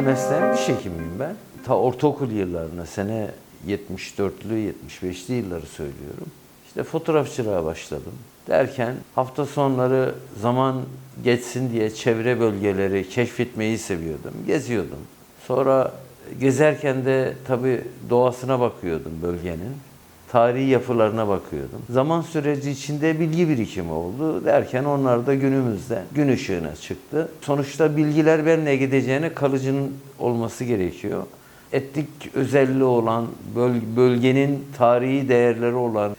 Mesleğim diş hekimiyim ben. Ta ortaokul yıllarına, sene 74'lü, 75'li yılları söylüyorum. İşte fotoğrafçılığa başladım. Derken hafta sonları zaman geçsin diye çevre bölgeleri keşfetmeyi seviyordum. Geziyordum. Sonra gezerken de tabii doğasına bakıyordum bölgenin. Tarihi yapılarına bakıyordum. Zaman süreci içinde bilgi birikimi oldu. Derken onlar da günümüzde gün ışığına çıktı. Sonuçta bilgiler benimle gideceğine kalıcının olması gerekiyor. Etnik özelliği olan, böl- bölgenin tarihi değerleri olan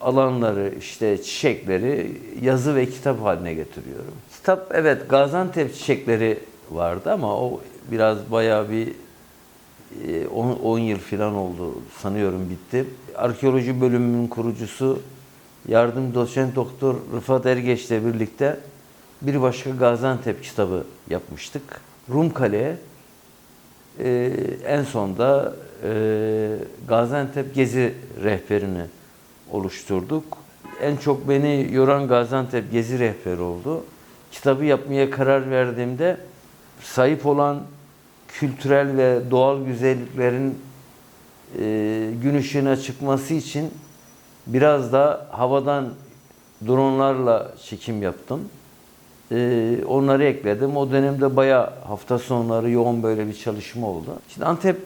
alanları, işte çiçekleri yazı ve kitap haline getiriyorum. Kitap evet Gaziantep çiçekleri vardı ama o biraz bayağı bir 10 yıl falan oldu sanıyorum bitti. Arkeoloji bölümünün kurucusu yardım doçent doktor Rıfat Ergeç'le birlikte bir başka Gaziantep kitabı yapmıştık. Rumkale'ye e, en sonda e, Gaziantep Gezi rehberini oluşturduk. En çok beni yoran Gaziantep Gezi rehberi oldu. Kitabı yapmaya karar verdiğimde sahip olan kültürel ve doğal güzelliklerin e, gün ışığına çıkması için biraz da havadan dronlarla çekim yaptım. E, onları ekledim. O dönemde bayağı hafta sonları yoğun böyle bir çalışma oldu. Şimdi Antep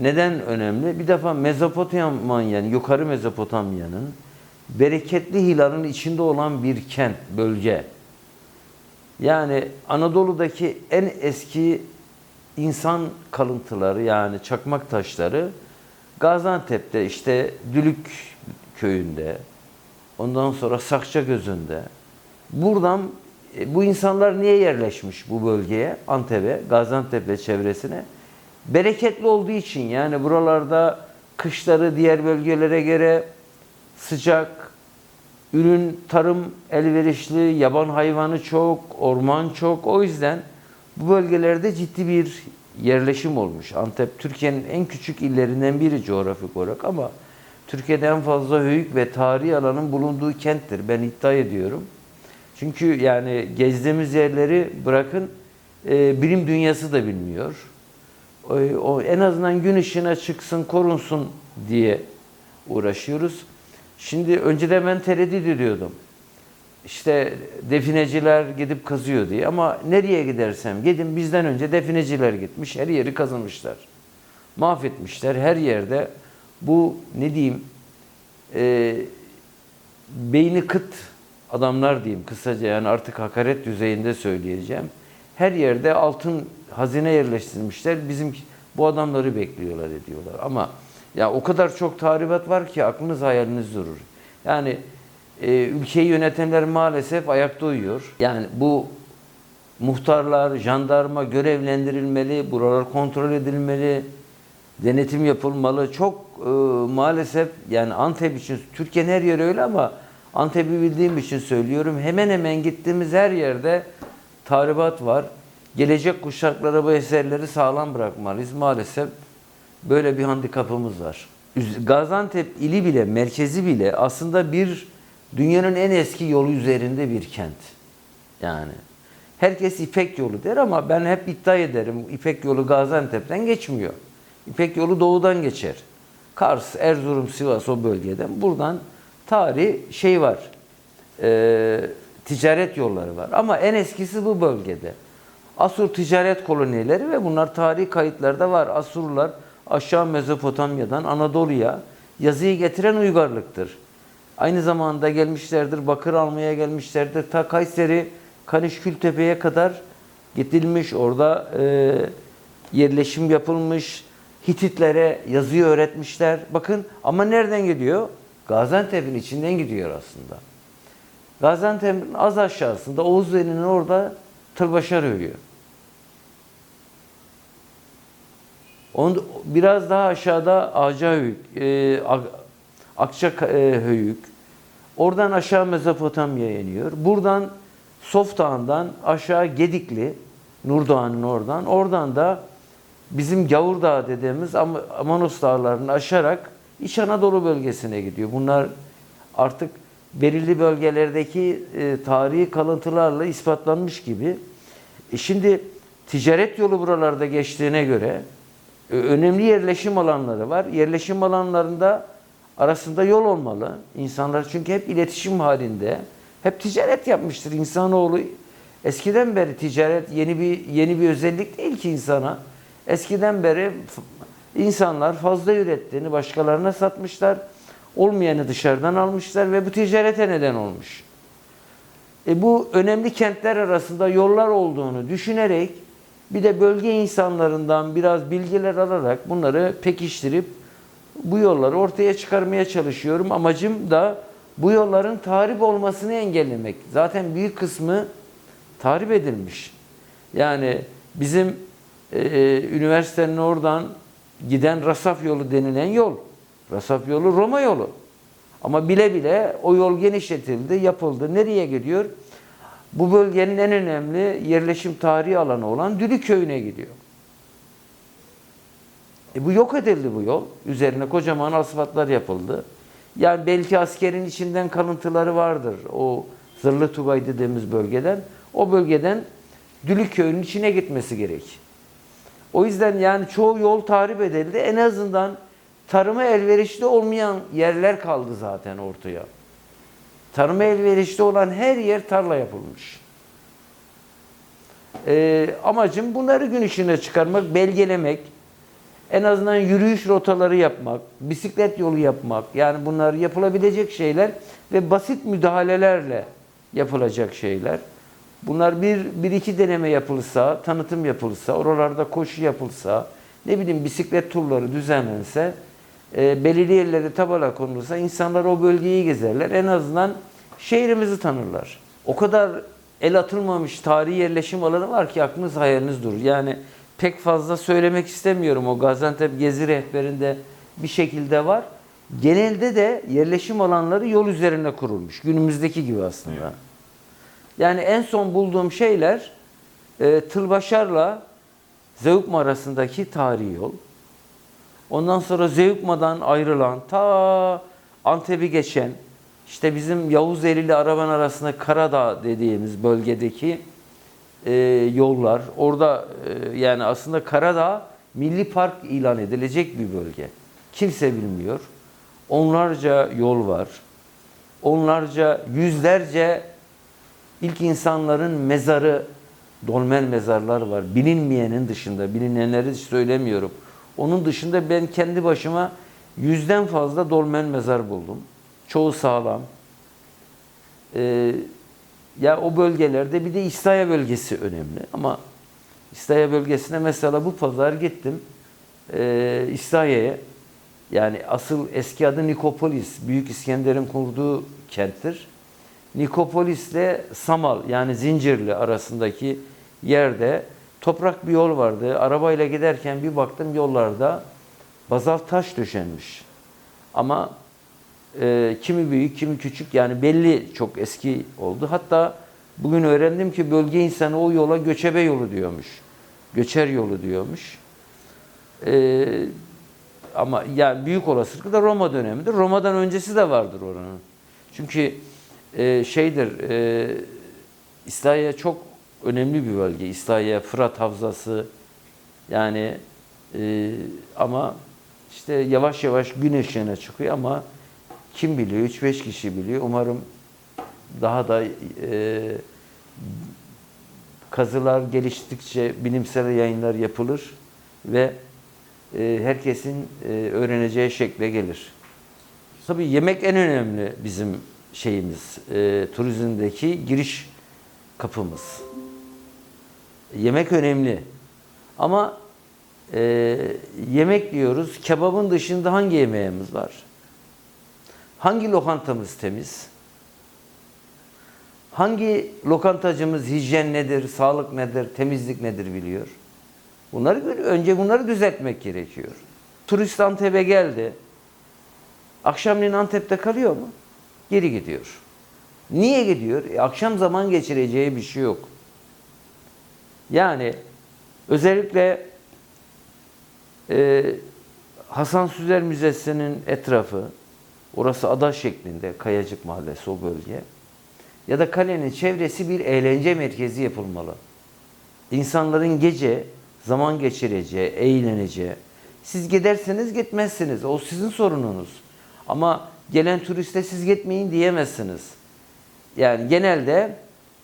neden önemli? Bir defa Mezopotamya'nın, yukarı Mezopotamya'nın bereketli hilalın içinde olan bir kent, bölge. Yani Anadolu'daki en eski insan kalıntıları yani çakmak taşları Gaziantep'te işte Dülük köyünde ondan sonra Sakçagözü'nde buradan e, bu insanlar niye yerleşmiş bu bölgeye Antep'e Gaziantep ve çevresine? Bereketli olduğu için yani buralarda kışları diğer bölgelere göre sıcak ürün tarım elverişli yaban hayvanı çok orman çok. O yüzden bu bölgelerde ciddi bir yerleşim olmuş. Antep Türkiye'nin en küçük illerinden biri coğrafik olarak ama Türkiye'de en fazla höyük ve tarihi alanın bulunduğu kenttir. Ben iddia ediyorum. Çünkü yani gezdiğimiz yerleri bırakın e, bilim dünyası da bilmiyor. O, o en azından gün ışığına çıksın, korunsun diye uğraşıyoruz. Şimdi önceden ben tereddüt ediyordum işte defineciler gidip kazıyor diye. Ama nereye gidersem gidin bizden önce defineciler gitmiş. Her yeri kazımışlar. Mahvetmişler. Her yerde bu ne diyeyim e, beyni kıt adamlar diyeyim kısaca yani artık hakaret düzeyinde söyleyeceğim. Her yerde altın hazine yerleştirmişler. Bizim bu adamları bekliyorlar ediyorlar. Ama ya o kadar çok tahribat var ki aklınız hayaliniz durur. Yani e, ülkeyi yönetenler maalesef ayakta uyuyor. Yani bu muhtarlar, jandarma görevlendirilmeli, buralar kontrol edilmeli, denetim yapılmalı. Çok e, maalesef yani Antep için, Türkiye'nin her yeri öyle ama Antep'i bildiğim için söylüyorum. Hemen hemen gittiğimiz her yerde tahribat var. Gelecek kuşaklara bu eserleri sağlam bırakmalıyız. Maalesef böyle bir handikapımız var. Gaziantep ili bile, merkezi bile aslında bir dünyanın en eski yolu üzerinde bir kent. Yani herkes İpek yolu der ama ben hep iddia ederim İpek yolu Gaziantep'ten geçmiyor. İpek yolu doğudan geçer. Kars, Erzurum, Sivas o bölgeden. Buradan tarih şey var. E, ticaret yolları var. Ama en eskisi bu bölgede. Asur ticaret kolonileri ve bunlar tarihi kayıtlarda var. Asurlar aşağı Mezopotamya'dan Anadolu'ya yazıyı getiren uygarlıktır. Aynı zamanda gelmişlerdir, bakır almaya gelmişlerdir. Ta Kayseri, Kanişkültepe'ye kadar gidilmiş. Orada e, yerleşim yapılmış. Hititlere yazıyı öğretmişler. Bakın ama nereden gidiyor? Gaziantep'in içinden gidiyor aslında. Gaziantep'in az aşağısında Oğuz Veli'nin orada Tırbaşar övüyor. Onu, biraz daha aşağıda Acahöyük, e, Akçahöyük. Oradan aşağı Mezopotamya'ya iniyor. Buradan Sof Dağı'ndan aşağı Gedikli, Nurdağ'ın oradan. Oradan da bizim Gavur Dağı dediğimiz Am Amanos Dağları'nı aşarak İç Anadolu bölgesine gidiyor. Bunlar artık belirli bölgelerdeki e, tarihi kalıntılarla ispatlanmış gibi. E şimdi ticaret yolu buralarda geçtiğine göre e, önemli yerleşim alanları var. Yerleşim alanlarında arasında yol olmalı. İnsanlar çünkü hep iletişim halinde. Hep ticaret yapmıştır insanoğlu. Eskiden beri ticaret yeni bir yeni bir özellik değil ki insana. Eskiden beri insanlar fazla ürettiğini başkalarına satmışlar. Olmayanı dışarıdan almışlar ve bu ticarete neden olmuş. E bu önemli kentler arasında yollar olduğunu düşünerek bir de bölge insanlarından biraz bilgiler alarak bunları pekiştirip bu yolları ortaya çıkarmaya çalışıyorum. Amacım da bu yolların tahrip olmasını engellemek. Zaten büyük kısmı tahrip edilmiş. Yani bizim e, üniversitenin oradan giden Rasaf yolu denilen yol. Rasaf yolu Roma yolu. Ama bile bile o yol genişletildi, yapıldı. Nereye gidiyor? Bu bölgenin en önemli yerleşim tarihi alanı olan Dülü Köyü'ne gidiyor. E bu yok edildi bu yol. Üzerine kocaman asfaltlar yapıldı. Yani belki askerin içinden kalıntıları vardır. O Zırhlı Tugay dediğimiz bölgeden. O bölgeden Dülü Köyü'nün içine gitmesi gerek. O yüzden yani çoğu yol tahrip edildi. En azından tarıma elverişli olmayan yerler kaldı zaten ortaya. Tarıma elverişli olan her yer tarla yapılmış. Ee, amacım bunları gün içine çıkarmak, belgelemek, en azından yürüyüş rotaları yapmak, bisiklet yolu yapmak, yani bunlar yapılabilecek şeyler ve basit müdahalelerle yapılacak şeyler. Bunlar bir, bir iki deneme yapılsa, tanıtım yapılsa, oralarda koşu yapılsa, ne bileyim bisiklet turları düzenlense, e, belirli yerlere tabela konulursa insanlar o bölgeyi gezerler. En azından şehrimizi tanırlar. O kadar el atılmamış tarihi yerleşim alanı var ki aklınız hayaliniz durur. Yani pek fazla söylemek istemiyorum. O Gaziantep Gezi rehberinde bir şekilde var. Genelde de yerleşim alanları yol üzerine kurulmuş. Günümüzdeki gibi aslında. Yani en son bulduğum şeyler e, Tılbaşar'la Zeugma arasındaki tarihi yol. Ondan sonra Zeugma'dan ayrılan ta Antep'i geçen işte bizim Yavuz ile Araban arasında Karadağ dediğimiz bölgedeki e, yollar. Orada e, yani aslında Karadağ Milli Park ilan edilecek bir bölge. Kimse bilmiyor. Onlarca yol var. Onlarca, yüzlerce ilk insanların mezarı, dolmen mezarlar var. Bilinmeyenin dışında, bilinenleri söylemiyorum. Onun dışında ben kendi başıma yüzden fazla dolmen mezar buldum. Çoğu sağlam. Ee, ya o bölgelerde bir de İstaya bölgesi önemli. Ama İstaya bölgesine mesela bu pazar gittim. Ee, İstaya'ya yani asıl eski adı Nikopolis. Büyük İskender'in kurduğu kenttir. Nikopolis ile Samal yani Zincirli arasındaki yerde toprak bir yol vardı. Arabayla giderken bir baktım yollarda bazalt taş döşenmiş. Ama e, kimi büyük, kimi küçük yani belli çok eski oldu. Hatta bugün öğrendim ki bölge insanı o yola göçebe yolu diyormuş. Göçer yolu diyormuş. E, ama yani büyük olasılıkla da Roma dönemidir. Roma'dan öncesi de vardır oranın. Çünkü e, şeydir, e, İslahiye çok önemli bir bölge. İslahiye, Fırat Havzası yani e, ama işte yavaş yavaş gün ışığına çıkıyor ama kim biliyor? 3-5 kişi biliyor. Umarım daha da e, kazılar geliştikçe bilimsel yayınlar yapılır ve e, herkesin e, öğreneceği şekle gelir. Tabii yemek en önemli bizim şeyimiz, e, turizmdeki giriş kapımız. Yemek önemli. Ama e, yemek diyoruz, kebabın dışında hangi yemeğimiz var? Hangi lokantamız temiz? Hangi lokantacımız hijyen nedir, sağlık nedir, temizlik nedir biliyor? Bunları önce bunları düzeltmek gerekiyor. Turist Antep'e geldi. Akşamleyin Antep'te kalıyor mu? Geri gidiyor. Niye gidiyor? E, akşam zaman geçireceği bir şey yok. Yani özellikle e, Hasan Süzer Müzesi'nin etrafı, orası ada şeklinde, Kayacık Mahallesi o bölge. Ya da kalenin çevresi bir eğlence merkezi yapılmalı. insanların gece zaman geçireceği, eğleneceği. Siz giderseniz gitmezsiniz. O sizin sorununuz. Ama gelen turiste siz gitmeyin diyemezsiniz. Yani genelde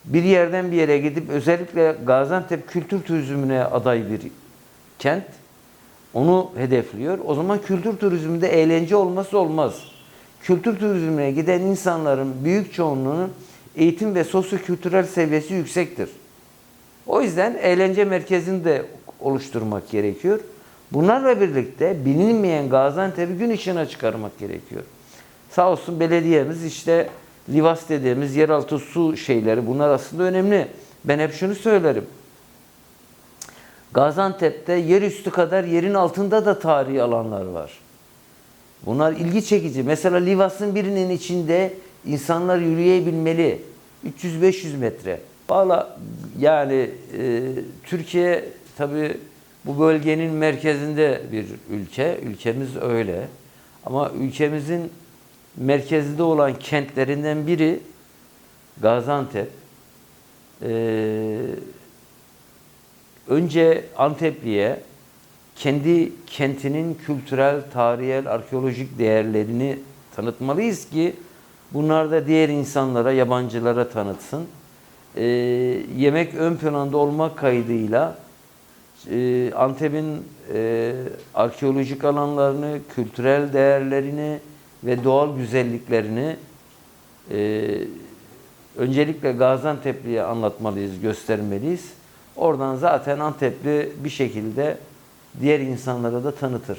bir yerden bir yere gidip özellikle Gaziantep kültür turizmine aday bir kent. Onu hedefliyor. O zaman kültür turizminde eğlence olması olmaz. Kültür turizmine giden insanların büyük çoğunluğunun eğitim ve sosyokültürel seviyesi yüksektir. O yüzden eğlence merkezini de oluşturmak gerekiyor. Bunlarla birlikte bilinmeyen Gaziantep'i gün ışığına çıkarmak gerekiyor. Sağ olsun belediyemiz işte Livas dediğimiz yeraltı su şeyleri bunlar aslında önemli. Ben hep şunu söylerim. Gaziantep'te yer üstü kadar yerin altında da tarihi alanlar var. Bunlar ilgi çekici. Mesela Livas'ın birinin içinde insanlar yürüyebilmeli. 300-500 metre. Valla yani e, Türkiye tabi bu bölgenin merkezinde bir ülke. Ülkemiz öyle. Ama ülkemizin merkezinde olan kentlerinden biri Gaziantep. Ee, önce Antepli'ye kendi kentinin kültürel, tarihel, arkeolojik değerlerini tanıtmalıyız ki bunlar da diğer insanlara, yabancılara tanıtsın. Ee, yemek ön planda olmak kaydıyla e, Antep'in e, arkeolojik alanlarını, kültürel değerlerini ve doğal güzelliklerini e, öncelikle Gaziantep'liye anlatmalıyız, göstermeliyiz. Oradan zaten Antepli bir şekilde diğer insanlara da tanıtır.